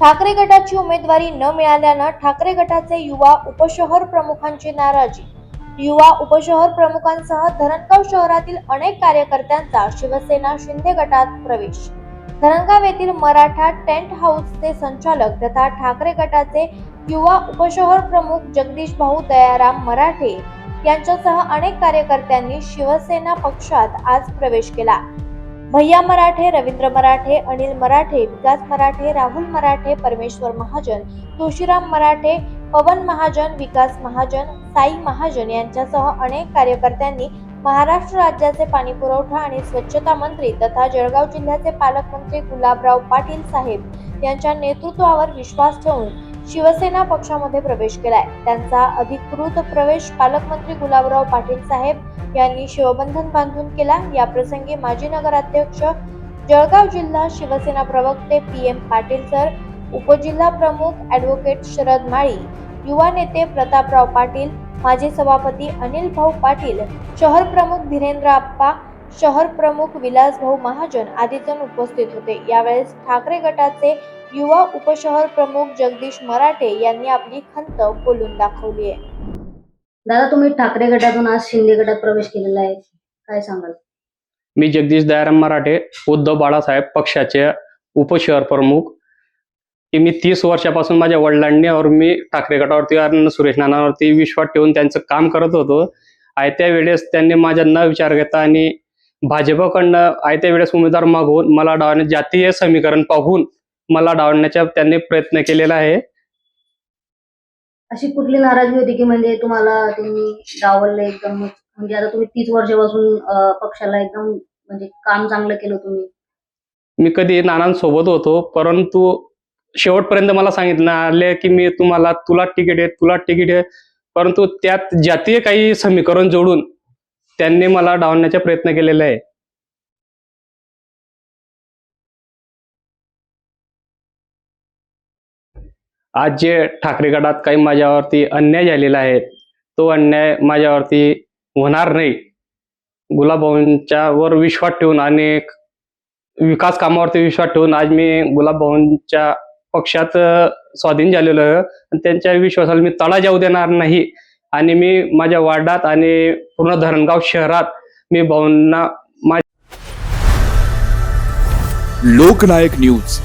ठाकरे गटाची उमेदवारी न मिळाल्यानं ठाकरे गटाचे युवा उपशहर प्रमुखांची नाराजी. युवा उपशहर प्रमुखांसह धरणगाव शहरातील अनेक कार्यकर्त्यांचा शिवसेना शिंदे गटात प्रवेश. धरणगाव येथील मराठा टेंट हाऊसचे संचालक तथा ठाकरे गटाचे युवा उपशहर प्रमुख जगदीश भाऊ दयाराम मराठे यांच्यासह अनेक कार्यकर्त्यांनी शिवसेना पक्षात आज प्रवेश केला. भैया मराठे रवींद्र मराठे अनिल मराठे विकास मराठे राहुल मराठे परमेश्वर महाजन तुळशीराम मराठे पवन महाजन विकास महाजन साई महाजन यांच्यासह अनेक कार्यकर्त्यांनी महाराष्ट्र राज्याचे पाणीपुरवठा आणि स्वच्छता मंत्री तथा जळगाव जिल्ह्याचे पालकमंत्री गुलाबराव पाटील साहेब यांच्या नेतृत्वावर विश्वास ठेवून शिवसेना पक्षामध्ये प्रवेश केलाय. त्यांचा अधिकृत प्रवेश पालकमंत्री गुलाबराव पाटील साहेब यांनी शिवबंधन बांधून केला. या प्रसंगी माजी नगराध्यक्ष जळगाव जिल्हा शिवसेना प्रवक्ते पी एम पाटील सर उपजिल्हा प्रमुख ॲडव्होकेट शरद माळी युवा नेते प्रतापराव पाटील माजी सभापती अनिल भाऊ पाटील शहर प्रमुख धीरेंद्र आप्पा शहर प्रमुख विलास भाऊ महाजन आदी जण उपस्थित होते. यावेळेस ठाकरे गटाचे युवा उपशहर प्रमुख जगदीश मराठे यांनी आपली खंत बोलून दाखवली आहे. दादा तुम्ही ठाकरे गटातून आज शिंदे गटात प्रवेश केलेला आहे. काय सांगाल? मी जगदीश दयाराम मराठे उद्धव बाळासाहेब पक्षाचे उपशहर प्रमुख. की मी तीस वर्षापासून माझ्या वडिलांनी और मी ठाकरे गटावरती आणि सुरेश नानावरती विश्वास ठेवून त्यांचं काम करत होतो. आयत्या वेळेस त्यांनी माझा न विचार घेता आणि भाजपकडनं आयत्या वेळेस उमेदवार मागवून मला डावणे जातीय समीकरण पाहून मला डावण्याचा त्यांनी प्रयत्न केलेला आहे. अशी कुठली नाराजगी होती की म्हणजे तुम्हाला त्यांनी डावलले एकदम? म्हणजे आता तुम्ही तीस वर्षापासून अं, पक्षाला एकदम म्हणजे काम चांगलं केलं तुम्ही. मी कधी नानांसोबत होतो परंतु शेवटपर्यंत मला सांगितलं आले की मी तुम्हाला तुला तिकीट आहे तुला तिकीट आहे परंतु त्यात जातीय काही समीकरण जोडून त्यांनी मला डावण्याचा प्रयत्न केलेला आहे. आज जे ठाकरे गटात काही माझ्यावरती अन्याय झालेला आहे तो अन्याय माझ्यावरती होणार नाही. गुलाबभाऊंच्या वर विश्वास ठेवून आणि विकास कामावरती विश्वास ठेवून आज मी गुलाबभाऊंच्या पक्षात स्वाधीन झालेलो आहे. आणि त्यांच्या विश्वासाला मी तडा जाऊ देणार नाही. आणि मी माझ्या वार्डात आणि पूर्ण धरणगाव शहरात मी भाऊंना लोकनायक न्यूज.